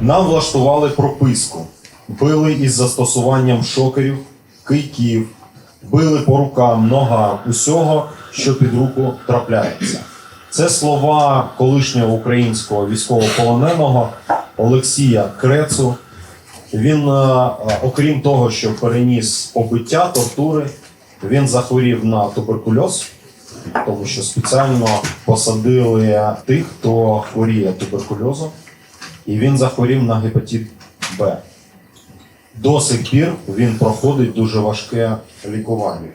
Нам влаштували прописку, били із застосуванням шокерів, кийків, били по рукам, ногам, усього, що під руку трапляється. Це слова колишнього українського військовополоненого Олексія Крецу. Він, е, окрім того, що переніс побиття, тортури, він захворів на туберкульоз, тому що спеціально посадили тих, хто хворіє туберкульозом, і він захворів на гепатит Б. До сих пір він проходить дуже важке лікування.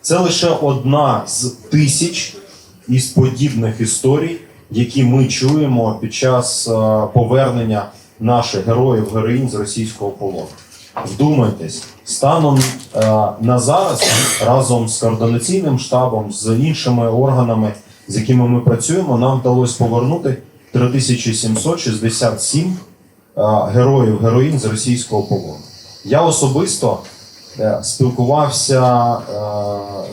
Це лише одна з тисяч із подібних історій, які ми чуємо під час е, повернення наших героїв героїнь з російського полону. Вдумайтесь, станом е, на зараз разом з координаційним штабом, з іншими органами, з якими ми працюємо, нам вдалося повернути 3767 е, героїв героїнь з російського полону. Я особисто е, спілкувався е,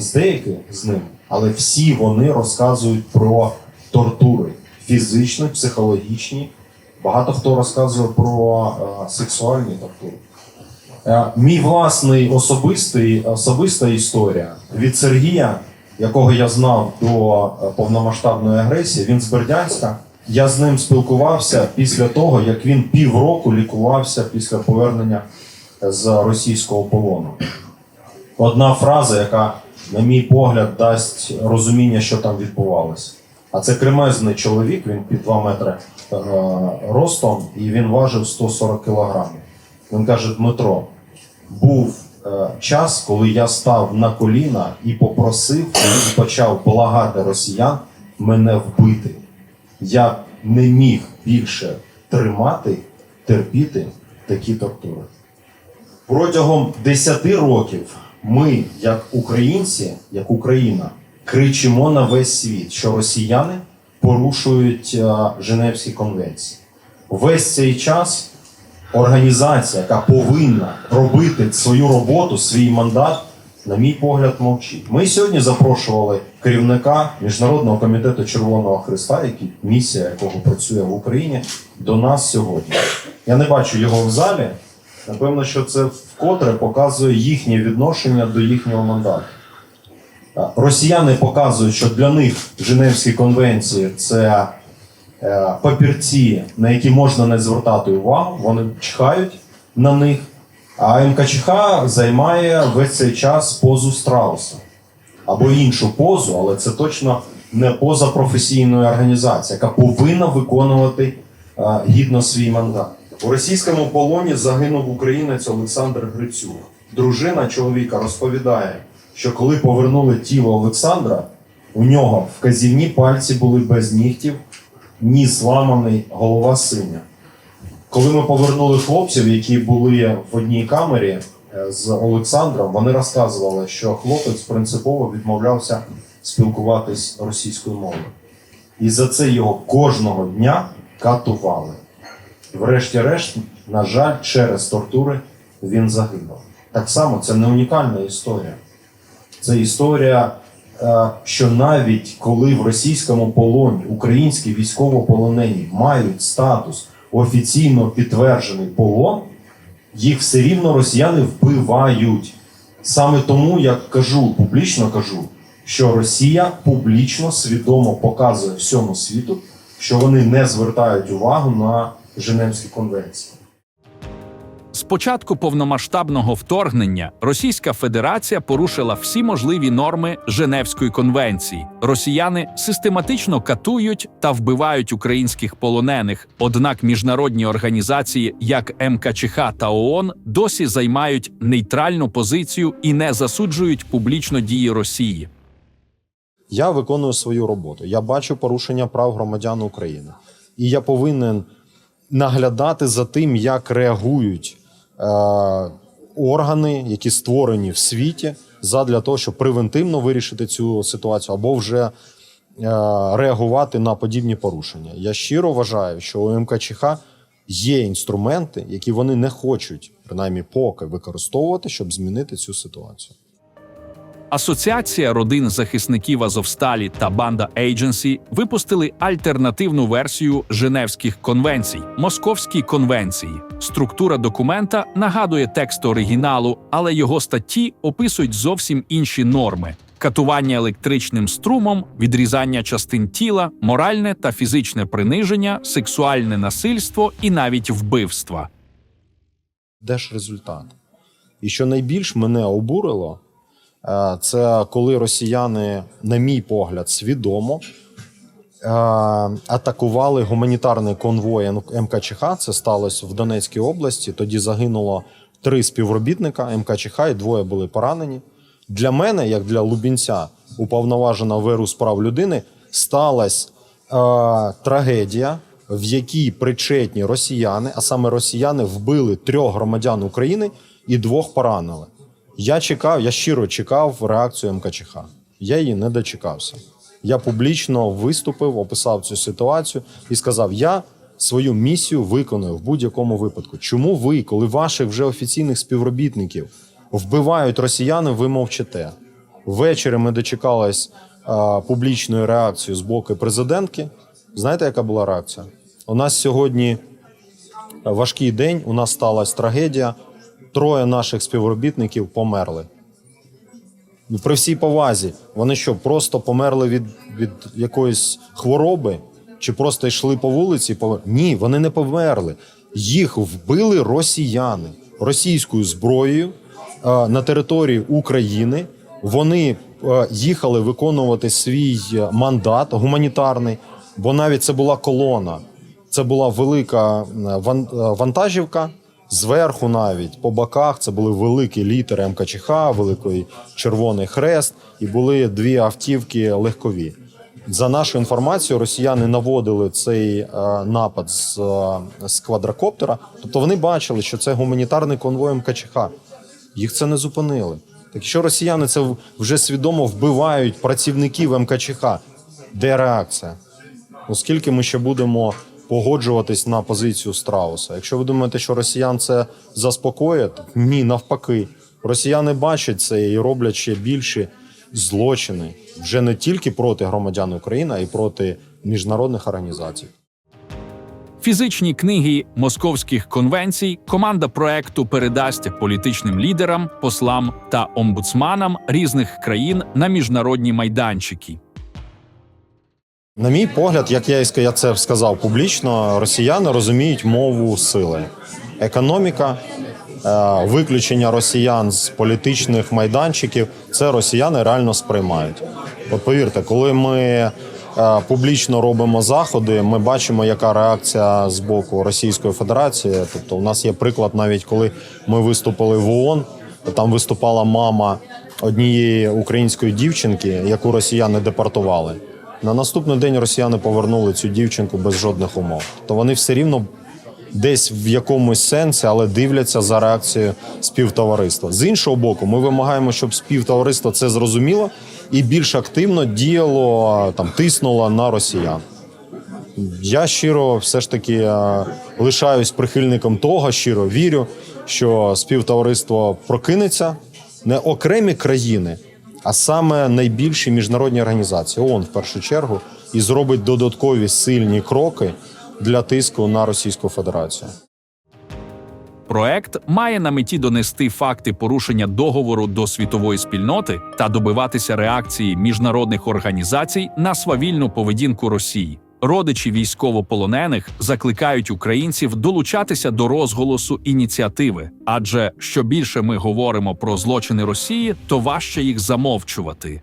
з деякими з ними, але всі вони розказують про тортури фізичні, психологічні. Багато хто розказує про сексуальні тортури. Мій власний особистий, особиста історія від Сергія, якого я знав до повномасштабної агресії, він з Бердянська. Я з ним спілкувався після того, як він півроку лікувався після повернення з російського полону. Одна фраза, яка, на мій погляд, дасть розуміння, що там відбувалося. А це кремезний чоловік, він під 2 метри е, ростом, і він важив 140 кілограмів. Він каже: Дмитро, був е, час, коли я став на коліна і попросив і почав благати росіян мене вбити. Я не міг більше тримати, терпіти такі тортури. Протягом 10 років ми, як українці, як Україна, кричимо на весь світ, що росіяни порушують е, Женевські конвенції. Весь цей час організація, яка повинна робити свою роботу, свій мандат, на мій погляд, мовчить. Ми сьогодні запрошували керівника Міжнародного комітету Червоного Христа, який місія якого працює в Україні, до нас сьогодні. Я не бачу його в залі. Напевно, що це вкотре показує їхнє відношення до їхнього мандату. Росіяни показують, що для них Женевські конвенції це е, папірці, на які можна не звертати увагу, вони чхають на них. А МКЧХ займає весь цей час позу страуса або іншу позу, але це точно не поза професійної організації, яка повинна виконувати е, гідно свій мандат. У російському полоні загинув українець Олександр Грицюк. Дружина чоловіка розповідає, що коли повернули тіло Олександра, у нього вказівні пальці були без нігтів, ніс зламаний, голова синя. Коли ми повернули хлопців, які були в одній камері з Олександром, вони розказували, що хлопець принципово відмовлявся спілкуватись російською мовою. І за це його кожного дня катували. Врешті-решт, на жаль, через тортури він загинув. Так само це не унікальна історія. Це історія, е, що навіть коли в російському полоні українські військовополонені мають статус офіційно підтверджений полон, їх все рівно росіяни вбивають. Саме тому я кажу, публічно кажу, що Росія публічно свідомо показує всьому світу, що вони не звертають увагу на Женевські конвенції. З початку повномасштабного вторгнення Російська Федерація порушила всі можливі норми Женевської конвенції. Росіяни систематично катують та вбивають українських полонених. Однак міжнародні організації, як МКЧХ та ООН, досі займають нейтральну позицію і не засуджують публічно дії Росії. Я виконую свою роботу. Я бачу порушення прав громадян України. І я повинен наглядати за тим, як реагують органи, які створені в світі, задля того, щоб превентивно вирішити цю ситуацію, або вже е, реагувати на подібні порушення. Я щиро вважаю, що у МКЧХ є інструменти, які вони не хочуть, принаймні поки, використовувати, щоб змінити цю ситуацію. Асоціація родин захисників Азовсталі та банда Agency випустили альтернативну версію Женевських конвенцій Московські конвенції. Структура документа нагадує текст оригіналу, але його статті описують зовсім інші норми: катування електричним струмом, відрізання частин тіла, моральне та фізичне приниження, сексуальне насильство і навіть вбивства. Де ж результат? І що найбільш мене обурило, це коли росіяни, на мій погляд, свідомо е, атакували гуманітарний конвой МКЧХ. Це сталося в Донецькій області. Тоді загинуло три співробітника МКЧХ і двоє були поранені. Для мене, як для Лубінця, уповноваженого ВРУ з прав людини, сталася е, трагедія, в якій причетні росіяни, а саме росіяни вбили трьох громадян України і двох поранили. Я чекав, я щиро чекав реакцію МКЧХ. Я її не дочекався. Я публічно виступив, описав цю ситуацію і сказав: я свою місію виконую в будь-якому випадку. Чому ви, коли ваших вже офіційних співробітників вбивають росіяни, ви мовчите? Ввечері ми дочекались а, публічної реакції з боку президентки. Знаєте, яка була реакція? У нас сьогодні важкий день, у нас сталася трагедія. Троє наших співробітників померли. Ну, При всій повазі, вони що, просто померли від, від якоїсь хвороби? Чи просто йшли по вулиці? і помер- Ні, вони не померли. Їх вбили росіяни російською зброєю е, на території України. Вони е, їхали виконувати свій е, мандат гуманітарний, бо навіть це була колона. Це була велика вантажівка. Зверху навіть по боках це були великі літери МКЧХ, великий Червоний Хрест, і були дві автівки легкові. За нашу інформацію, росіяни наводили цей е, напад з, е, з квадрокоптера. Тобто вони бачили, що це гуманітарний конвой МКЧХ. Їх це не зупинили. Так якщо росіяни це вже свідомо вбивають працівників МКЧХ, де реакція? Оскільки ми ще будемо погоджуватись на позицію страуса. Якщо ви думаєте, що росіян це заспокоїть, ні, навпаки. Росіяни бачать це і роблять ще більші злочини вже не тільки проти громадян України, а й проти міжнародних організацій. Фізичні книги московських конвенцій команда проекту передасть політичним лідерам, послам та омбудсманам різних країн на міжнародні майданчики. На мій погляд, як я я це сказав публічно, росіяни розуміють мову сили, економіка, е, виключення росіян з політичних майданчиків. Це росіяни реально сприймають. От повірте, коли ми е, публічно робимо заходи, ми бачимо, яка реакція з боку Російської Федерації. Тобто, у нас є приклад, навіть коли ми виступили в ООН, там виступала мама однієї української дівчинки, яку росіяни депортували. На наступний день росіяни повернули цю дівчинку без жодних умов. То вони все рівно десь в якомусь сенсі, але дивляться за реакцією співтовариства. З іншого боку, ми вимагаємо, щоб співтовариство це зрозуміло і більш активно діяло там, тиснуло на росіян. Я щиро все ж таки е, лишаюсь прихильником того, щиро вірю, що співтовариство прокинеться не окремі країни, а саме найбільші міжнародні організації, ООН в першу чергу, і зробить додаткові сильні кроки для тиску на Російську Федерацію. Проект має на меті донести факти порушення договору до світової спільноти та добиватися реакції міжнародних організацій на свавільну поведінку Росії. Родичі військовополонених закликають українців долучатися до розголосу ініціативи, адже що більше ми говоримо про злочини Росії, то важче їх замовчувати.